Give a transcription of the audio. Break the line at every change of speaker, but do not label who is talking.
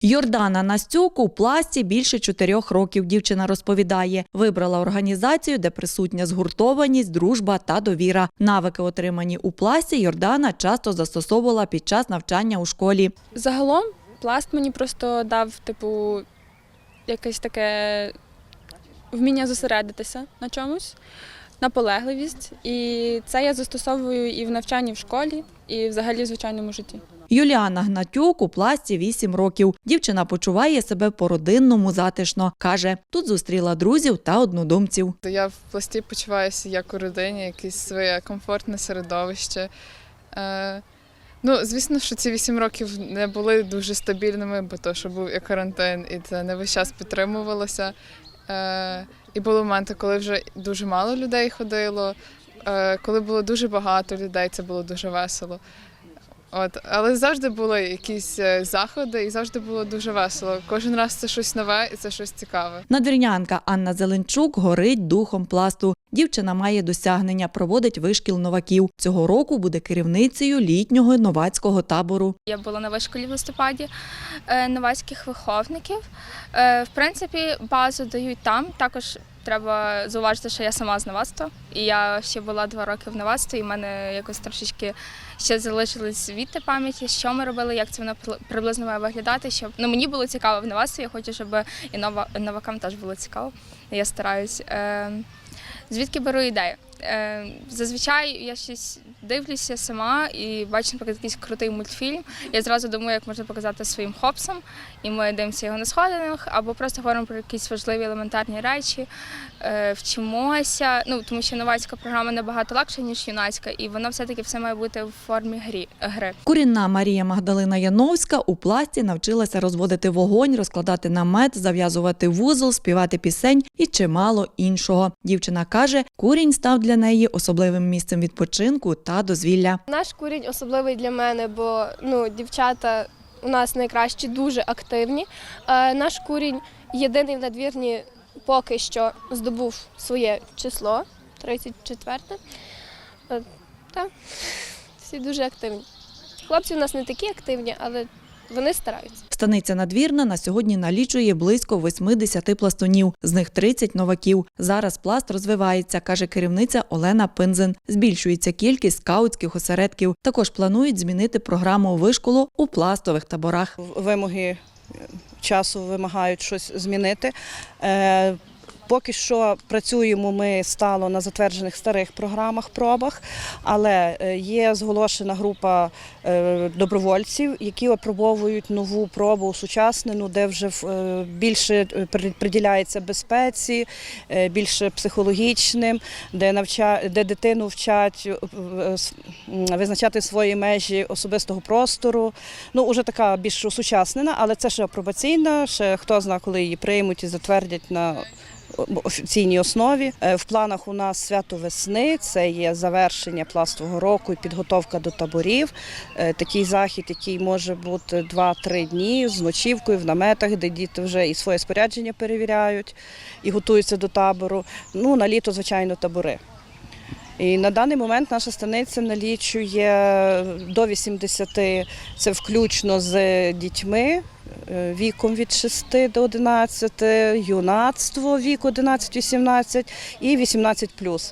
Йордана Настюк у пласті більше чотирьох років. Дівчина розповідає, вибрала організацію, де присутня згуртованість, дружба та довіра. Навики, отримані у пласті, Йордана часто застосовувала під час навчання у школі.
Загалом пласт мені просто дав, типу, якесь таке вміння зосередитися на чомусь, наполегливість. І це я застосовую і в навчанні в школі, і взагалі в звичайному житті.
Юліана Гнатюк у пласті 8 років. Дівчина почуває себе по-родинному затишно. Каже, тут зустріла друзів та однодумців.
Я в пласті почуваюся як у родині, якесь своє комфортне середовище. Е, ну, звісно, що ці вісім років не були дуже стабільними, бо то, що був і карантин, і це не весь час підтримувалося. І були моменти, коли вже дуже мало людей ходило. Е, коли було дуже багато людей, це було дуже весело. От, але завжди були якісь е, заходи, і завжди було дуже весело. Кожен раз це щось нове і це щось цікаве.
Надвірнянка Анна Зеленчук горить духом пласту. Дівчина має досягнення, проводить вишкіл новаків. Цього року буде керівницею літнього новацького табору.
Я була на вишколі в листопаді е, новацьких виховників. Е, В принципі, базу дають там. Також треба зауважити, що я сама з новацтва. І я ще була два роки в новацтві, і в мене якось трошечки ще залишились звідти пам'яті, що ми робили, як це воно приблизно має виглядати. Щоб ну мені було цікаво в новацтві. Я хочу, щоб і нова новакам теж було цікаво. Я стараюсь. Е, Звідки беру ідею? Е, зазвичай я щось дивлюся сама і бачу, наприклад, якийсь крутий мультфільм. Я зразу думаю, як можна показати своїм хлопцям, і ми дивимося його на сходинах, або просто говоримо про якісь важливі елементарні речі, е, вчимося. Ну тому що новацька програма набагато легша, ніж юнацька, і воно все-таки все має бути в формі грі гри.
Корінна Марія Магдалина Яновська у пласті навчилася розводити вогонь, розкладати намет, зав'язувати вузол, співати пісень і чимало іншого. Дівчина каже, курінь став для неї особливим місцем відпочинку та дозвілля.
Наш курінь особливий для мене, бо ну, дівчата у нас найкращі, дуже активні. Е, наш курінь єдиний в надвірні поки що здобув своє число 34. Е, так, всі дуже активні. Хлопці у нас не такі активні, але вони стараються.
Станиця надвірна на сьогодні налічує близько 80 пластунів, з них 30 новаків. Зараз пласт розвивається, каже керівниця Олена Пинзен. Збільшується кількість скаутських осередків. Також планують змінити програму вишколу у пластових таборах.
вимоги е, часу вимагають щось змінити. Поки що працюємо ми стало на затверджених старих програмах, пробах, але е, є зголошена група е, добровольців, які опробовують нову пробу сучаснену, де вже е, більше приділяється безпеці, більше психологічним, де навча, де дитину вчать визначати свої межі особистого простору. Ну, уже така більш осучаснена, але це ще апробаційна, ще хто знає, коли її приймуть і затвердять на офіційній основі. Е, В планах у нас свято весни, це є завершення пластового року і підготовка до таборів. Е, Такий захід, який може бути 2-3 дні з ночівкою в наметах, де діти вже і своє спорядження перевіряють і готуються до табору. Ну, на літо, звичайно, табори. І на даний момент наша станиця налічує до 80, це включно з дітьми віком від 6 до 11, юнацтво вік 11-18 і 18+.